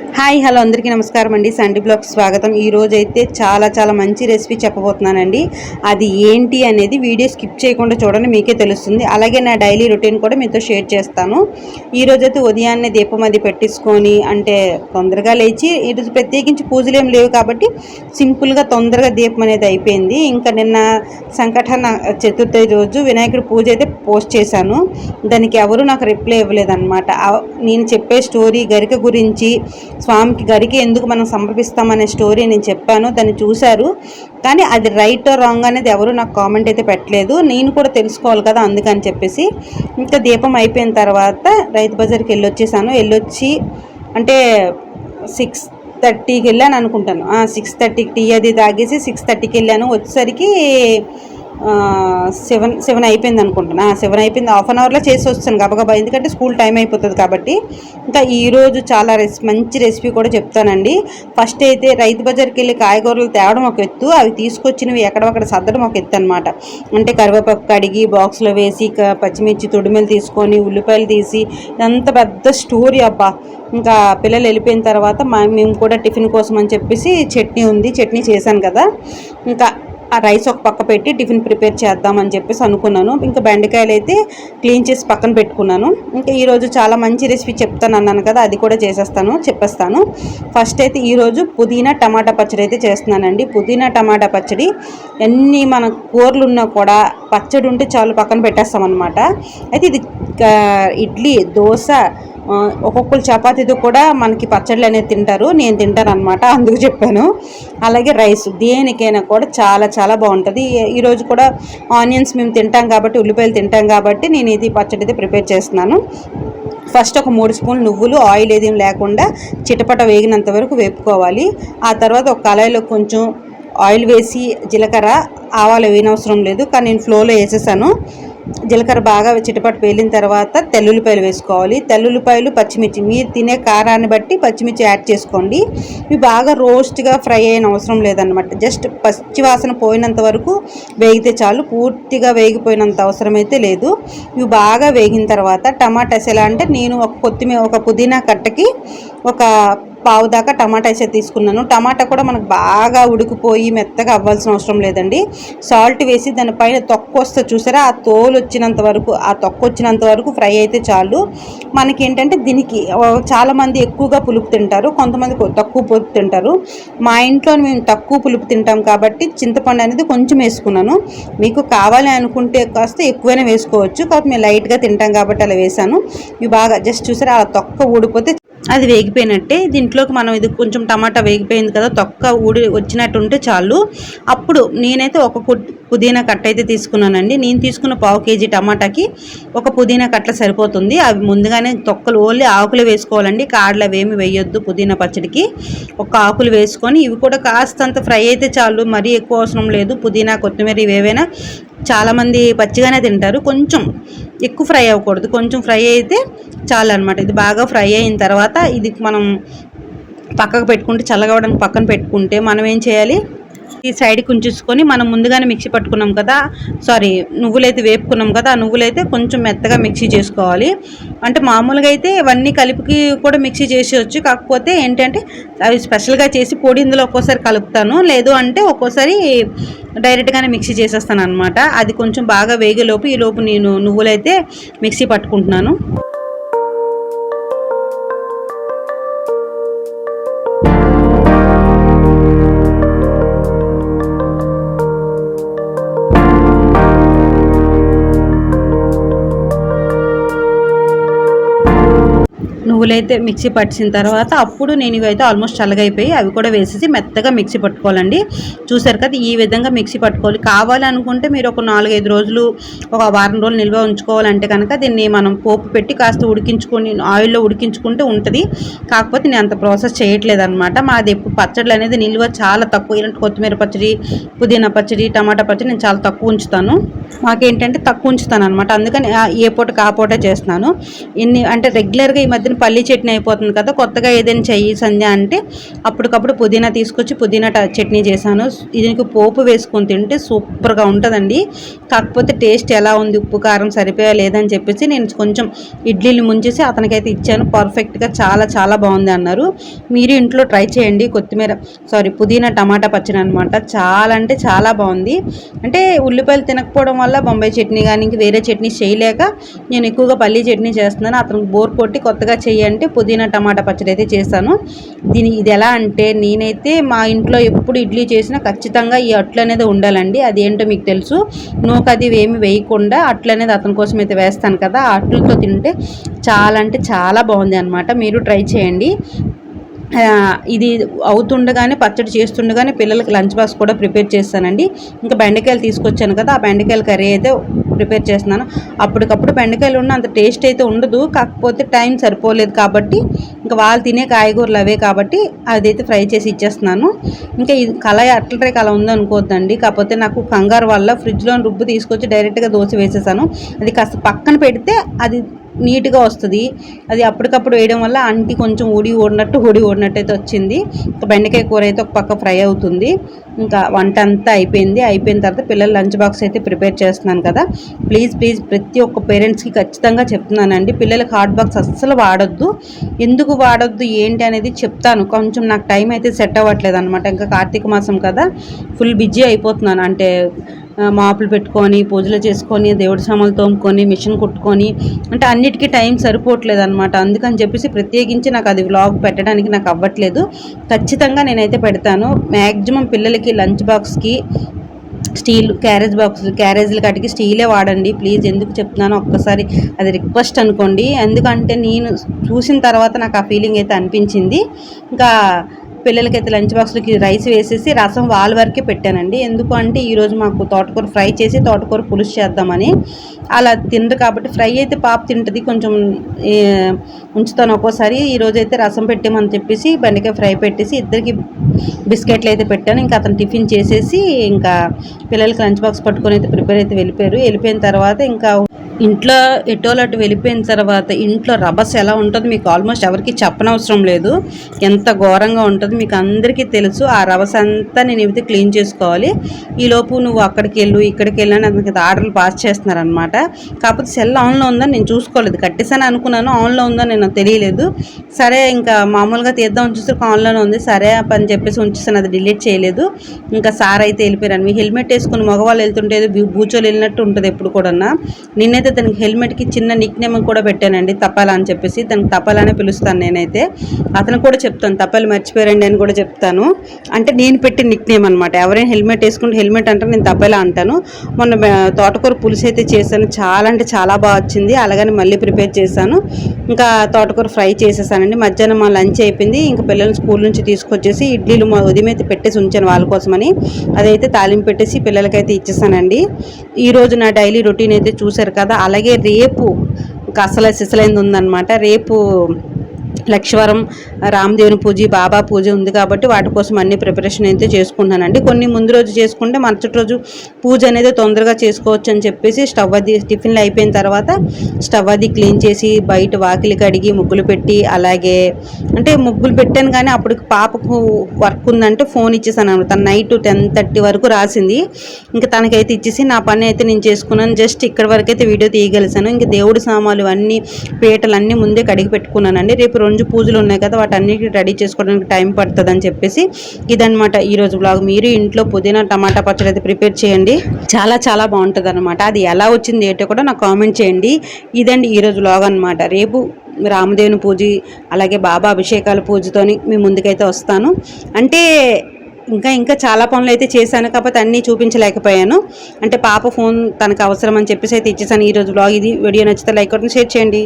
Hi hello అందరికీ నమస్కారం అండి. సండి బ్లాగ్ స్వాగతం. ఈరోజు అయితే చాలా చాలా మంచి రెసిపీ చెప్పబోతున్నానండి. అది ఏంటి అనేది వీడియో స్కిప్ చేయకుండా చూడండి మీకే తెలుస్తుంది. అలాగే నా డైలీ రొటీన్ కూడా మీతో షేర్ చేస్తాను. ఈ అయితే ఉదయాన్నే దీపం అది పెట్టించుకొని అంటే తొందరగా లేచి ఈరోజు ప్రత్యేకించి పూజలు ఏం లేవు కాబట్టి సింపుల్గా తొందరగా దీపం అనేది అయిపోయింది. ఇంకా నిన్న సంకటన చతుర్థి రోజు వినాయకుడి పూజ అయితే పోస్ట్ చేశాను. దానికి ఎవరు నాకు రిప్లై ఇవ్వలేదన్నమాట. నేను చెప్పే స్టోరీ గరిక గురించి స్వామికి గరికి ఎందుకు మనం సమర్పిస్తామనే స్టోరీ నేను చెప్పాను దాన్ని చూశారు. కానీ అది రైట్ రాంగ్ అనేది ఎవరు నాకు కామెంట్ అయితే పెట్టలేదు. నేను కూడా తెలుసుకోవాలి కదా అందుకని చెప్పేసి. ఇంకా దీపం అయిపోయిన తర్వాత రైతు బజార్కి వెళ్ళొచ్చేసాను. వెళ్ళొచ్చి అంటే సిక్స్ థర్టీకి వెళ్ళాను అనుకుంటాను. సిక్స్ థర్టీకి టీ అది తాగేసి సిక్స్ థర్టీకి వెళ్ళాను. వచ్చేసరికి సెవెన్ సెవెన్ అయిపోయింది అనుకుంటున్నా. సెవెన్ అయిపోయింది. హాఫ్ అన్ అవర్లో చేసి వస్తాను గబగబా. ఎందుకంటే స్కూల్ టైం అయిపోతుంది కాబట్టి. ఇంకా ఈరోజు చాలా రెసి మంచి రెసిపీ కూడా చెప్తానండి. ఫస్ట్ అయితే రైతు బజార్కి వెళ్ళి కాయగూరలు తేవడం ఒక ఎత్తు. అవి తీసుకొచ్చినవి ఎక్కడొక్కడ సర్దడం ఒక ఎత్తు అనమాట అంటే కరివేపాకు కడిగి బాక్స్లో వేసి పచ్చిమిర్చి తొడిమెలు తీసుకొని ఉల్లిపాయలు తీసి ఎంత పెద్ద స్టోరీ అబ్బా. ఇంకా పిల్లలు వెళ్ళిపోయిన తర్వాత మా మేము కూడా టిఫిన్ కోసం అని చెప్పేసి చట్నీ ఉంది. చట్నీ చేశాను కదా. ఇంకా ఆ రైస్ ఒక పక్క పెట్టి టిఫిన్ ప్రిపేర్ చేద్దామని చెప్పేసి అనుకున్నాను. ఇంకా బెండకాయలు అయితే క్లీన్ చేసి పక్కన పెట్టుకున్నాను. ఇంకా ఈరోజు చాలా మంచి రెసిపీ చెప్తాను అన్నాను కదా అది కూడా చేసేస్తాను చెప్పేస్తాను. ఫస్ట్ అయితే ఈరోజు పుదీనా టమాటా పచ్చడి అయితే చేస్తున్నానండి. పుదీనా టమాటా పచ్చడి ఎన్ని మన కూరలు ఉన్నా కూడా పచ్చడి ఉంటే చాలు పక్కన పెట్టేస్తాం అనమాట అయితే ఇది ఇడ్లీ దోశ ఒక్కొక్కరు చపాతీతో కూడా మనకి పచ్చళ్ళు అనేది తింటారు. నేను తింటాను అనమాట అందుకు చెప్పాను. అలాగే రైస్ దేనికైనా కూడా చాలా చాలా బాగుంటుంది. ఈ- ఈరోజు కూడా ఆనియన్స్ మేము తింటాం కాబట్టి ఉల్లిపాయలు తింటాం కాబట్టి నేను ఇది పచ్చడి అయితే ప్రిపేర్ చేస్తున్నాను. ఫస్ట్ ఒక మూడు స్పూన్లు నువ్వులు ఆయిల్ ఏదేం లేకుండా చిటపట వేగినంత వరకు వేపుకోవాలి. ఆ తర్వాత ఒక కళాయిలో కొంచెం ఆయిల్ వేసి జీలకర్ర ఆవాలు వేయనవసరం లేదు. కానీ నేను ఫ్లోలో వేసేసాను. జీలకర్ర బాగా చిటపట పేలిన తర్వాత తెల్లుల్లిపాయలు వేసుకోవాలి. తెల్లుల్లిపాయలు పచ్చిమిర్చి. మీరు తినే కారాన్ని బట్టి పచ్చిమిర్చి యాడ్ చేసుకోండి. ఇవి బాగా రోస్ట్గా ఫ్రై అయిన అవసరం లేదనమాట జస్ట్ పచ్చివాసన పోయినంత వరకు వేగితే చాలు. పూర్తిగా వేగిపోయినంత అవసరం అయితే లేదు. ఇవి బాగా వేగిన తర్వాత టమాటాస్ ఎలా అంటే నేను ఒక కొత్తిమీర ఒక పుదీనా కట్టకి ఒక పావు దాకా టమాటా అయితే తీసుకున్నాను. టమాటా కూడా మనకు బాగా ఉడికిపోయి మెత్తగా అవ్వాల్సిన అవసరం లేదండి. సాల్ట్ వేసి దానిపైన తొక్క వస్తే చూసారా? ఆ తోలు వచ్చినంత వరకు ఆ తొక్క వచ్చినంత వరకు ఫ్రై అయితే చాలు. మనకి ఏంటంటే దీనికి చాలామంది ఎక్కువగా పులుపు తింటారు కొంతమంది తక్కువ పులుపు తింటారు. మా ఇంట్లో మేము తక్కువ పులుపు తింటాం కాబట్టి చింతపండు అనేది కొంచెం వేసుకున్నాను. మీకు కావాలి అనుకుంటే కాస్త ఎక్కువైనా వేసుకోవచ్చు. కాబట్టి మేము లైట్గా తింటాం కాబట్టి అలా వేసాను ఇవి బాగా జస్ట్ చూసారా? అలా తొక్క ఊడిపోతే అది వేగిపోయినట్టే. దీంట్లోకి మనం ఇది కొంచెం టమాటా వేగిపోయింది కదా తొక్క ఊడి వచ్చినట్టు ఉంటే చాలు. అప్పుడు నేనైతే ఒక కు- పుదీనా కట్ట అయితే తీసుకున్నానండి. నేను తీసుకున్న పావు కేజీ టమాటాకి ఒక పుదీనా కట్ల సరిపోతుంది. అవి ముందుగానే తొక్కలు ఓన్లీ ఆకులు వేసుకోవాలండి. కాడలు అవేమి వేయొద్దు పుదీనా పచ్చడికి. ఒక ఆకులు వేసుకొని ఇవి కూడా కాస్తంత ఫ్రై అయితే చాలు. మరీ ఎక్కువ అవసరం లేదు. పుదీనా కొత్తిమీర ఇవేవైనా చాలామంది పచ్చిగానే తింటారు. కొంచెం ఎక్కువ ఫ్రై అవ్వకూడదు. కొంచెం ఫ్రై అయితే చాలు అనమాట ఇది బాగా ఫ్రై అయిన తర్వాత ఇది మనం పక్కకు పెట్టుకుంటే చల్లగవడానికి పక్కన పెట్టుకుంటే మనం ఏం చేయాలి? ఈ సైడ్కి ఉంచేసుకొని మనం ముందుగానే మిక్సీ పట్టుకున్నాం కదా సారీ నువ్వులైతే వేపుకున్నాం కదా ఆ నువ్వులైతే కొంచెం మెత్తగా మిక్సీ చేసుకోవాలి. అంటే మామూలుగా అయితే ఇవన్నీ కలిపికి కూడా మిక్సీ చేసేయచ్చు. కాకపోతే ఏంటంటే అవి స్పెషల్గా చేసి పొడి ఇందులో ఒక్కోసారి కలుపుతాను. లేదు అంటే ఒక్కోసారి డైరెక్ట్గానే మిక్సీ చేసేస్తాను అనమాట అది కొంచెం బాగా వేగేలోపు ఈ లోపు నేను నువ్వులైతే మిక్సీ పట్టుకుంటున్నాను. నువ్వులైతే మిక్సీ పట్టిన తర్వాత అప్పుడు నేను ఇవైతే ఆల్మోస్ట్ చల్లగైపోయి అవి కూడా వేసేసి మెత్తగా మిక్సీ పట్టుకోవాలండి. చూసారు కదా ఈ విధంగా మిక్సీ పట్టుకోవాలి. కావాలనుకుంటే మీరు ఒక నాలుగైదు రోజులు ఒక వారం రోజులు నిల్వ ఉంచుకోవాలంటే కనుక దీన్ని మనం పోపు పెట్టి కాస్త ఉడికించుకొని ఆయిల్లో ఉడికించుకుంటే ఉంటుంది. కాకపోతే నేను అంత ప్రాసెస్ చేయట్లేదు అనమాట మాది ఎప్పుడు పచ్చడి అనేది నిల్వ చాలా తక్కువ. ఇలాంటి కొత్తిమీర పచ్చడి పుదీనా పచ్చడి టమాటా పచ్చడి నేను చాలా తక్కువ ఉంచుతాను. మాకేంటంటే తక్కువ ఉంచుతాను అనమాట అందుకని ఏ పూట కాపోటే చేస్తున్నాను. ఎన్ని అంటే రెగ్యులర్గా ఈ మధ్యన పల్లి పల్లి చట్నీ అయిపోతుంది కదా కొత్తగా ఏదైనా చెయ్యి సంధ్య అంటే అప్పటికప్పుడు పుదీనా తీసుకొచ్చి పుదీనా చట్నీ చేశాను. దీనికి పోపు వేసుకొని తింటే సూపర్గా ఉంటుందండి. కాకపోతే టేస్ట్ ఎలా ఉంది ఉప్పు కారం సరిపోయా లేదని చెప్పేసి నేను కొంచెం ఇడ్లీలు ముంచేసి అతనికైతే ఇచ్చాను. పర్ఫెక్ట్గా చాలా చాలా బాగుంది అన్నారు. మీరు ఇంట్లో ట్రై చేయండి కొత్తిమీర సారీ పుదీనా టమాటా పచ్చడి అనమాట చాలా అంటే చాలా బాగుంది. అంటే ఉల్లిపాయలు తినకపోవడం వల్ల బొంబాయి చట్నీ కానీ ఇంక వేరే చట్నీ చేయలేక నేను ఎక్కువగా పల్లీ చట్నీ చేస్తున్నాను. అతనికి బోర్ కొట్టి కొత్తగా చేయండి అంటే పుదీనా టమాటా పచ్చడి అయితే చేశాను దీని ఇది ఎలా అంటే నేనైతే మా ఇంట్లో ఎప్పుడు ఇడ్లీ చేసినా ఖచ్చితంగా ఈ అట్లు అనేది ఉండాలండి. అది ఏంటో మీకు తెలుసు. నూక అది ఏమి వేయకుండా అట్లు అనేది అతని కోసం అయితే వేస్తాను కదా ఆ అట్లతో తింటే చాలా అంటే చాలా బాగుంది అనమాట మీరు ట్రై చేయండి. ఇది అవుతుండగానే పచ్చడి చేస్తుండగానే పిల్లలకి లంచ్ బాక్స్ కూడా ప్రిపేర్ చేస్తానండి. ఇంకా బెండకాయలు తీసుకొచ్చాను కదా ఆ బెండకాయల కర్రీ అయితే ప్రిపేర్ చేస్తున్నాను. అప్పటికప్పుడు బెండకాయలు ఉన్న అంత టేస్ట్ అయితే ఉండదు. కాకపోతే టైం సరిపోలేదు కాబట్టి ఇంకా వాళ్ళు తినే కాయగూరలు అవే కాబట్టి అదైతే ఫ్రై చేసి ఇచ్చేస్తున్నాను. ఇంకా ఇది కళాయి అట్ల ట్రై కళ ఉందనుకోవద్దండి. కాకపోతే నాకు కంగారు వల్ల ఫ్రిడ్జ్లో రుబ్బు తీసుకొచ్చి డైరెక్ట్గా దోశ వేసేసాను. అది కాస్త పక్కన పెడితే అది నీట్గా వస్తుంది. అది అప్పటికప్పుడు వేయడం వల్ల అంటి కొంచెం ఊడి ఓడినట్టు ఊడి ఓడినట్టు అయితే వచ్చింది బెండకాయ కూర అయితే ఒక పక్క ఫ్రై అవుతుంది. ఇంకా వంట అంతా అయిపోయింది. అయిపోయిన తర్వాత పిల్లల లంచ్ బాక్స్ అయితే ప్రిపేర్ చేస్తున్నాను కదా. ప్లీజ్ ప్లీజ్ ప్రతి ఒక్క పేరెంట్స్కి ఖచ్చితంగా చెప్తున్నానండి. పిల్లలకి హాట్ బాక్స్ అస్సలు వాడొద్దు. ఎందుకు వాడొద్దు? ఏంటి అనేది చెప్తాను. కొంచెం నాకు టైం అయితే సెట్ అవ్వట్లేదు అనమాట ఇంకా కార్తీక మాసం కదా. ఫుల్ బిజీ అయిపోతున్నాను. అంటే మాపులు పెట్టుకొని పూజలు చేసుకొని దేవుడి సామాన్లు తోముకొని మిషన్ కుట్టుకొని అంటే అన్నిటికీ టైం సరిపోవట్లేదు అనమాట అందుకని చెప్పేసి ప్రత్యేకించి నాకు అది వ్లాగ్ పెట్టడానికి నాకు అవ్వట్లేదు. ఖచ్చితంగా నేనైతే పెడతాను. మ్యాక్సిమం పిల్లలకి లంచ్ బాక్స్కి స్టీల్ క్యారేజ్ బాక్స్ క్యారేజ్లు కాటికి స్టీలే వాడండి. ప్లీజ్ ఎందుకు చెప్తున్నాను ఒక్కసారి అది రిక్వెస్ట్ అనుకోండి. ఎందుకంటే నేను చూసిన తర్వాత నాకు ఆ ఫీలింగ్ అయితే అనిపించింది. ఇంకా పిల్లలకైతే లంచ్ బాక్స్లకి రైస్ వేసేసి రసం వాళ్ళ వరకే పెట్టానండి. ఎందుకు అంటే ఈరోజు మాకు తోటకూర ఫ్రై చేసి తోటకూర పులుసు చేద్దామని. అలా తినరు కాబట్టి ఫ్రై అయితే పాప తింటుంది. కొంచెం ఉంచుతాను ఒక్కోసారి. ఈరోజు అయితే రసం పెట్టామని చెప్పేసి బెండకాయ ఫ్రై పెట్టేసి ఇద్దరికి బిస్కెట్లు అయితే పెట్టాను. ఇంకా అతను టిఫిన్ చేసేసి ఇంకా పిల్లలకి లంచ్ బాక్స్ పట్టుకొని అయితే ప్రిపేర్ అయితే వెళ్ళిపోయారు. వెళ్ళిపోయిన తర్వాత ఇంకా ఇంట్లో ఎటోలటు వెళ్ళిపోయిన తర్వాత ఇంట్లో రభస్ ఎలా ఉంటుంది మీకు ఆల్మోస్ట్ ఎవరికి చెప్పనవసరం లేదు. ఎంత ఘోరంగా ఉంటుంది మీకు అందరికీ తెలుసు. ఆ రభస్ అంతా నేను ఇవితే క్లీన్ చేసుకోవాలి ఈలోపు నువ్వు అక్కడికి వెళ్ళు ఇక్కడికి వెళ్ళని అందుకే ఆర్డర్లు పాస్ చేస్తున్నారనమాట కాకపోతే సెల్ ఆన్లో ఉందని నేను చూసుకోలేదు. కట్టేసాను అనుకున్నాను ఆన్లో ఉందని నేను తెలియలేదు. సరే ఇంకా మామూలుగా తీద్దాం చూస్తే ఆన్లోనే ఉంది. సరే అని చెప్పేసి ఉంచేసాను అది డిలీట్ చేయలేదు. ఇంకా సార్ అయితే వెళ్ళిపోయారు. మీ హెల్మెట్ వేసుకుని మగవాళ్ళు వెళ్తుంటే బూచోలు వెళ్ళినట్టు ఉంటుంది ఎప్పుడు కూడా నిన్నైతే అయితే దానికి హెల్మెట్కి చిన్న నిక్ నేమ్ కూడా పెట్టానండి తపాలా అని చెప్పేసి. దానికి తపాలానే పిలుస్తాను నేనైతే. అతను కూడా చెప్తాను తపాలు మర్చిపోయారండి అని కూడా చెప్తాను. అంటే నేను పెట్టిన నిక్ నేమ్ అనమాట ఎవరైనా హెల్మెట్ వేసుకుంటే హెల్మెట్ అంటే నేను తపాలా అంటాను. మొన్న తోటకూర పులుసు అయితే చేశాను. చాలా అంటే చాలా బాగా వచ్చింది. అలాగని మళ్ళీ ప్రిపేర్ చేశాను. ఇంకా తోటకూర ఫ్రై చేసేసానండి. మధ్యాహ్నం మా లంచ్ అయిపోయింది. ఇంకా పిల్లల్ని స్కూల్ నుంచి తీసుకొచ్చేసి ఇడ్లీలు ఉదయం అయితే పెట్టేసి ఉంచాను వాళ్ళ కోసమని. అదైతే తాలింపు పెట్టేసి పిల్లలకైతే ఇచ్చేసానండి. ఈరోజు నా డైలీ రొటీన్ అయితే చూశారు కదా అలాగే రేపు అసలు సిసలైంది ఉందన్నమాట. రేపు లక్ష్వరం రామదేవుని పూజ బాబా పూజ ఉంది కాబట్టి వాటి కోసం అన్ని ప్రిపరేషన్ అయితే చేసుకుంటానండి కొన్ని ముందు రోజు చేసుకుంటే మరుసటి రోజు పూజ అనేది తొందరగా చేసుకోవచ్చు అని చెప్పేసి స్టవ్ అది టిఫిన్లు అయిపోయిన తర్వాత స్టవ్ అది క్లీన్ చేసి బయట వాకిలి కడిగి ముగ్గులు పెట్టి అలాగే అంటే ముగ్గులు పెట్టాను కానీ అప్పుడు పాపకు వర్క్ ఉందంటే ఫోన్ ఇచ్చేసాను అనమాట. తన నైట్ టెన్ థర్టీ వరకు రాసింది. ఇంకా తనకైతే ఇచ్చేసి నా పని అయితే నేను చేసుకున్నాను. జస్ట్ ఇక్కడ వరకు అయితే వీడియో తీయగలిసాను. ఇంకా దేవుడి సామాన్లు అన్నీ పీటలు అన్నీ ముందే కడిగి పెట్టుకున్నానండి. రేపు రెండు పూజలు ఉన్నాయి కదా వాటన్నిటి రెడీ చేసుకోవడానికి టైం పడుతుంది అని చెప్పేసి ఇదనమాట ఈరోజు బ్లాగ్ మీరు ఇంట్లో పుదీనా టమాటా పచ్చడి అయితే ప్రిపేర్ చేయండి. చాలా చాలా బాగుంటుంది అనమాట అది ఎలా వచ్చింది ఏంటో కూడా నాకు కామెంట్ చేయండి. ఇదండి ఈరోజు బ్లాగ్ అనమాట రేపు రామదేవుని పూజ అలాగే బాబా అభిషేకాల పూజతోని మీ ముందుకైతే వస్తాను. అంటే ఇంకా ఇంకా చాలా పనులు అయితే చేశాను కాకపోతే అన్నీ చూపించలేకపోయాను. అంటే పాప ఫోన్ తనకు అవసరం అని చెప్పేసి అయితే ఇచ్చేసాను ఈరోజు బ్లాగ్ ఇది వీడియో నచ్చితే లైక్ కొట్టి షేర్ చేయండి.